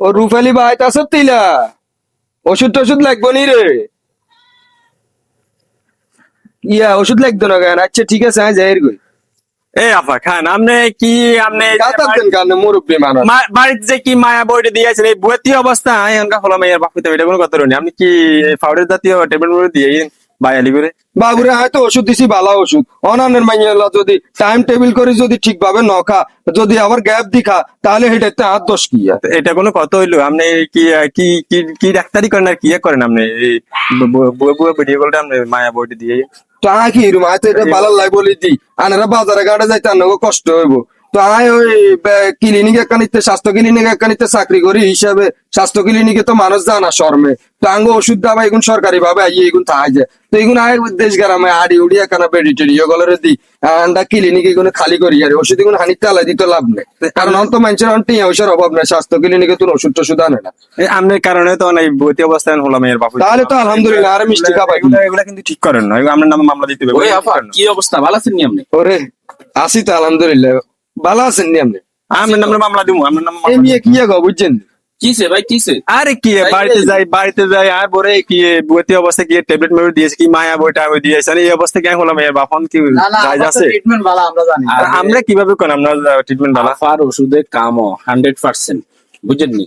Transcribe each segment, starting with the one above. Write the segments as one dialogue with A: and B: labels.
A: ও রুফালি ভাই তা সব তিলা ওষুধ টষুধ লাগবো নি রে? ইয়া ওষুধ লাগতো না কেন? আচ্ছা ঠিক আছে যাই গই
B: এই আপা খান আপনি কি আপনি
A: কাতাতেন মুরব্বী মানুষ?
B: বাড়িতে যে কি মায়া বইটা দিয়েছেন এই বুয়েতি অবস্থা এখনকার হলো মেয়ের বাপ এটা কোনো কথা নেই আপনি কি ফাউডার জাতীয় ট্যাবলেট বই দিয়ে বায়ালি করে
A: বাবুরে হয়তো ওষুধ দিছি বালা ওষুধ। অনানের মাইয়ালা যদি টাইম টেবিল করে যদি ঠিকভাবে নখা যদি আবার গ্যাপ দিখা তাহলে সেটাতে হাত দোষ কি
B: এটা কোনো কথা হইল? আপনি কি কি কি ডাক্তারি করেন আর কি ইয়ে করেন আপনি? ভিডিও কলটা আপনি মায়া বইটা দিয়ে।
A: তো কি রুম এটা ভালো লাই বলি দি। আনারা বাজারে গাড়ে যাইতে আনাগো কষ্ট হইব। তো আয় ওই ক্লিনিক একানিতে স্বাস্থ্য ক্লিনিক একানিতে চাকরি করি হিসাবে। স্বাস্থ্য ক্লিনিকে তো মানুষ জানা শর্মে। তো আঙ্গ ওষুধ দাবা এগুন সরকারি ভাবে আইয়ে এগুন থাই যায় তো এগুন আয় দেশ গ্রামে আড়ি উড়ি একানা বেডি টেডি গলরে দি। আন্ডা ক্লিনিক এগুলো খালি করি আর ওষুধ এগুন হানি তালা দিতে লাভ নেই। কারণ অন্ত মানুষের অন্ত টিয়া অভাব নেই স্বাস্থ্য ক্লিনিকে তুমি ওষুধ টষুধ আনে না।
B: এই আপনার কারণে তো অনেক বুয়েতি অবস্থায় হলো মেয়ের বাপ।
A: তাহলে তো আলহামদুলিল্লাহ আরে মিষ্টি খাবাই।
B: এগুলা কিন্তু ঠিক করেন না আপনার নামে মামলা দিতে হবে।
C: কি অবস্থা? ভালো আছেন নি আপনি?
A: ওরে আসি তো আলহামদুলিল্লাহ। ভালো আছেন নি আপনি?
B: আপনার নামে মামলা দিব আপনার নামে
A: এই নিয়ে কি গো বুঝছেন?
C: কিসে ভাই কিসে?
B: আরে কি বাড়িতে যাই বাড়িতে যাই আর বলে কি বুয়েতি অবস্থা কি ট্যাবলেট মেরে দিয়েছে কি মায়া বইটা আমি দিয়েছে এই অবস্থা কেন হলো মেয়ের বাপন? কি রাজ আছে?
D: ট্রিটমেন্ট ভালো আমরা জানি।
B: আর আমরা কীভাবে কোন আমরা ট্রিটমেন্ট ভালো।
C: আফার ওষুধে কামও হান্ড্রেড পার্সেন্ট বুঝেননি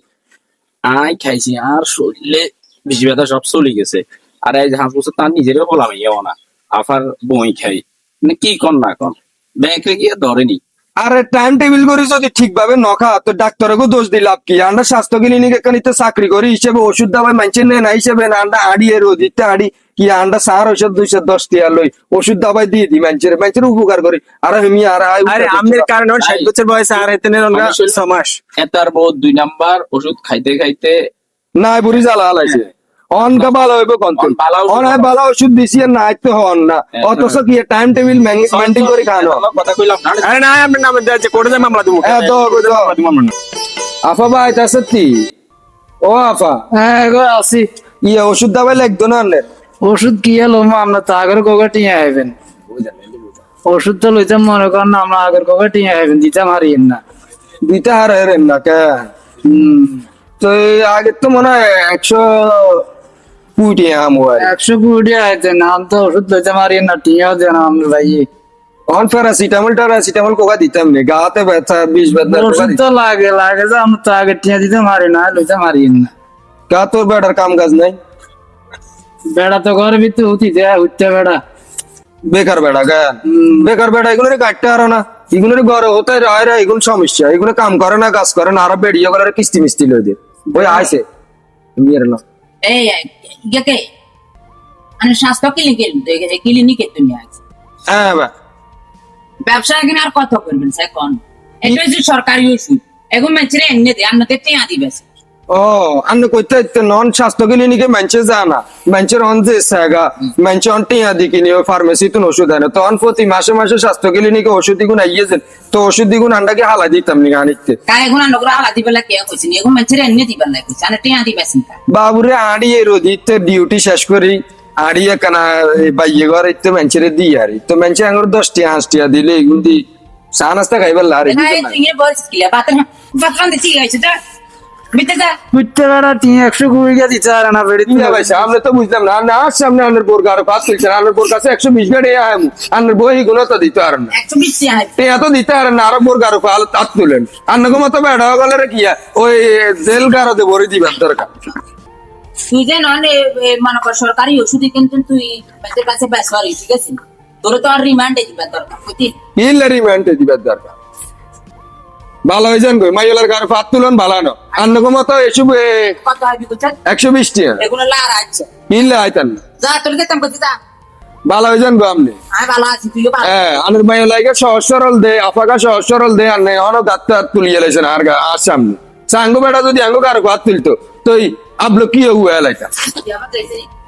C: আই খাইছি আর শরীরে বেশি ব্যথা সব চলে গেছে। আর এই হাঁস বছর তার নিজেরও ইয়েও না। আফার বই খাই। মানে কি কন না কর? ব্যাংকে গিয়ে ধরেনি
A: আরে টাইম টেবিল করে যদি ঠিকভাবে নখা তো ডাক্তারকে দোষ দি লাভ কি? আমরা স্বাস্থ্য ক্লিনিক এখানে চাকরি করি হিসেবে ওষুধ দাবাই মানছে নেই না হিসেবে না আন্ডা আড়িয়ে রোদিতে আড়ি। কি আন্ডা সার ঔষধ দুইশো দশ টিয়া লই ওষুধ দাবাই দিয়ে দি মানুষের মানুষের উপকার করি। আর আমি আর
B: আরে আমের কারণে ষাট বছর বয়সে আর এতে আমরা ছ মাস।
C: এতার বহুত দুই নাম্বার ওষুধ খাইতে খাইতে
A: না বুড়ি জ্বালা হালাইছে। অন কা ভালো হইব কন্ত
C: অন বালা ওষুধ
A: দিছি আর না তো হন না। অথচ কি টাইম টেবিল মেনটেন করে খানো
C: কথা কইলাম না।
B: আরে না আপনার নামে দেওয়া কোর্টে যাই মামলা দিব।
A: হ্যাঁ,
B: কোর্টে মামলা আমরা
A: আফা ভাই তা সত্যি? ও আফা।
D: হ্যাঁ গো আছি।
A: ইয়ে ওষুধ দাবাই লাগতো না আনলে?
D: ওষুধ কি এলো আমরা তো আগের কোকা আইবেন ওষুধ তো লইতাম মনে করেন না আমরা আগের কোকা আইবেন দিতাম হারিয়েন না।
A: দিতে হার না কে?
D: হম।
A: তো এই আগে তো মনে হয় একশো কুড়ি আম হয়
D: একশো কুড়ি আইতেন আমি তো ওষুধ লইতাম হারিয়েন না টিয়াও দেন আমরা ভাই
A: অন প্যারাসিটামল টারাসিটামল কোকা দিতাম নে গাতে ব্যথা বিষ ব্যথা
D: ওষুধ তো লাগে লাগে যে আমরা তো আগে টিয়া দিতাম হারি না লইতাম হারিয়েন না।
A: গা তোর বেটার কাম কাজ নাই।
D: বেড়া তো ঘরে ভিতরে উঠি দেয় উঠতে বেড়া।
A: বেকার বেড়া
D: হুম।
A: বেকার বেড়া এগুলো কাটতে আরও না। এগুলো ঘরে হতে রায় রা এগুলো সমস্যা। এগুলো কাম করে না কাজ করে না আরও বেড়িয়ে করে কিস্তি মিস্তি লই দে ওই আইছে। মেয়ের না।
E: এই ইয়েকে মানে স্বাস্থ্য ক্লিনিক ক্লিনিকে তুমি আছে।
A: হ্যাঁ বা।
E: ব্যবসা এখানে আর কত করবেন স্যার কোন? এটা যে সরকারি ওষুধ। এখন মানুষের এনে দেয় আপনাদের টিয়া দিবে
A: ও আন্ন কইতে নন স্বাস্থ্য ক্লিনিকে মানছে জানা মানছের অন যে সাগা মানছে অন টিয়া দি কিনি ফার্মেসি তুন ওষুধ আনে তখন প্রতি মাসে মাসে স্বাস্থ্য ক্লিনিকে ওষুধ দিগুন আইয়েছেন তো ওষুধ দিগুন আন্ডাকে হালা দিতাম নি আনিতে
E: কাই এখন আন্না করে আলা দিবে কে কইছেন এখন মানুষের এনে দিবেন না কইছে আনে টিয়া দিবেছেন কা
A: বাবুরে আড়িয়ে রোদিতে ডিউটি শেষ করি আড়িয়ে কানা বাইয়ে ঘর ইতে মানুষের দি আরি তো মানুষের আঙুর দশটি হাঁসটিয়া দিলে এগুন দি চা নাস্তা খাইবার লারে
E: না এই তুই বলছিস কি বাতেন বাতরান দিছি গাইছে যা
D: একশো কুড়ি গিয়ে দিতে না বেড়ে
A: আমরা তো বুঝলাম না না আনের বোর আনের বোর কাছে একশো বিশ গাড়ি আয়াম আনের বই গুলো তো দিতে পারেন না। এত দিতে না আরও বোর গাড়ো পাল তাত তুলেন। আন্নগো মতো বেড়া গেলে রে কিয়া ওই জেল দে ভরে দিবার দরকার
E: তুই যে নন মনে কর সরকারি ওষুধে কিন্তু তুই কাছে বেসবারি ঠিক আছে? তোর তো আর রিমান্ডে দিবে দরকার বুঝলি
A: রিমান্ডে দিবার দরকার? ভালো হয়ে যান গো মাইলার গাড়ো পাত তুলন ভালো না আন্নগো মতো এসব একশো বিশ
E: আছে।
A: ইল্লে আইতান ভালো হয়ে যান গো আপনি হ্যাঁ আনের লাগে সহজ সরল দে আফাকা সহজ সরল দে আর নেই অনেক গাত্তে হাত তুলিয়ে লেছেন আর আর সামনে। সাঙ্গো বেটা যদি আঙ্গো কারও হাত তুলতো তো কি হুয়া লাইতা
E: তুই আবার দেখছিস